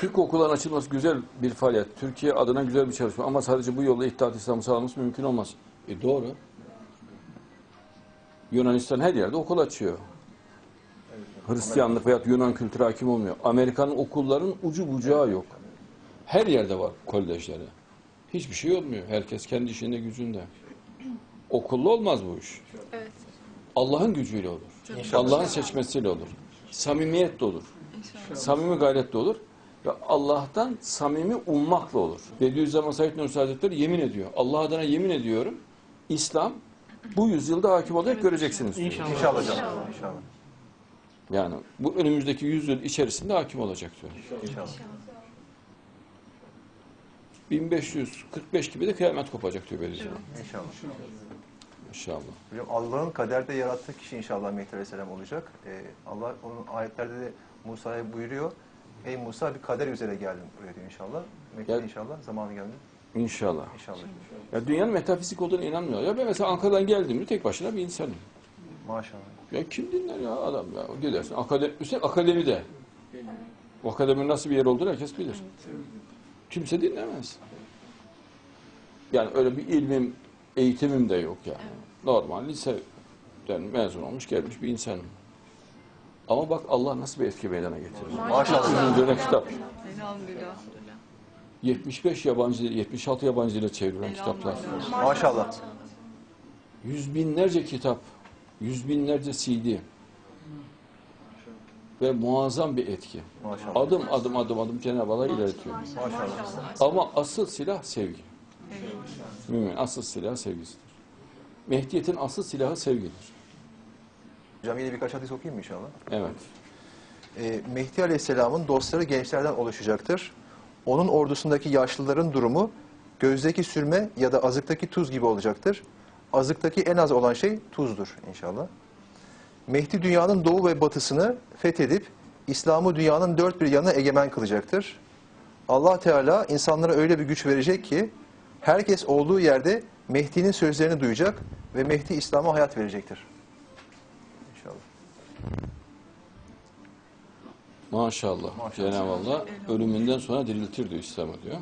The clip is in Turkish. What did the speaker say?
Türk okulların açılması güzel bir faaliyet. Türkiye adına güzel bir çalışma. Ama sadece bu yolla İttihat İslam'ı sağlaması mümkün olmaz. E doğru. Yunanistan her yerde okul açıyor. Hristiyanlık veya Yunan kültürü hakim olmuyor. Amerikan okulların ucu bucağı yok. Her yerde var kolejleri. Hiçbir şey olmuyor. Herkes kendi işinde gücünde. Okullu olmaz bu iş. Evet. Allah'ın gücüyle olur. Allah'ın seçmesiyle olur. Samimiyet de olur. Samimi gayret de olur. Ve Allah'tan samimi ummakla olur. Bediüzzaman Said Nursi Hazretleri yemin ediyor. Allah adına yemin ediyorum. İslam bu yüzyılda hakim olacak göreceksiniz. diyor. İnşallah. İnşallah hocam. İnşallah. Yani bu önümüzdeki yüzyıl içerisinde hakim olacak diyor. İnşallah. 1545 gibi de kıyamet kopacak diyor Bediüzzaman. İnşallah. İnşallah. Hocam Allah'ın kaderde yarattığı kişi inşallah Mehdi Aleyhisselam olacak. Ee, Allah onun ayetlerde de Musa'ya buyuruyor. Ey Musa bir kader üzere geldim buraya diyor inşallah. Gel- inşallah zamanı geldi. İnşallah. İnşallah. Ya dünyanın metafizik olduğuna inanmıyor. Ya ben mesela Ankara'dan geldiğimde tek başına bir insanım. Maşallah. Ya kim dinler ya adam ya? Gidersin akademi, üstelik akademide. O akademinin nasıl bir yer olduğunu herkes bilir. Kimse dinlemez. Yani öyle bir ilmim, eğitimim de yok yani. Normal liseden mezun olmuş gelmiş bir insanım. Ama bak Allah nasıl bir etki meydana getirir. Maşallah. Dönem kitap. Elhamdülillah. 75 yabancı dil, 76 yabancı dile çevrilen kitaplar. Maşallah. Yüz binlerce kitap, yüz binlerce CD ve muazzam bir etki. Maşallah. Adım adım adım adım Cenab-ı Allah ilerletiyor. Maşallah. Ama asıl silah sevgi. Mümin asıl silah sevgisidir. Mehdiyetin asıl silahı sevgidir. Hocam yine birkaç hadis okuyayım mı inşallah? Evet. Ee, Mehdi Aleyhisselam'ın dostları gençlerden oluşacaktır. Onun ordusundaki yaşlıların durumu gözdeki sürme ya da azıktaki tuz gibi olacaktır. Azıktaki en az olan şey tuzdur inşallah. Mehdi dünyanın doğu ve batısını fethedip İslam'ı dünyanın dört bir yanına egemen kılacaktır. Allah Teala insanlara öyle bir güç verecek ki herkes olduğu yerde Mehdi'nin sözlerini duyacak ve Mehdi İslam'a hayat verecektir. Maşallah. Maşallah. Cenab-ı Allah ölümünden sonra diriltir diyor İslam'ı diyor.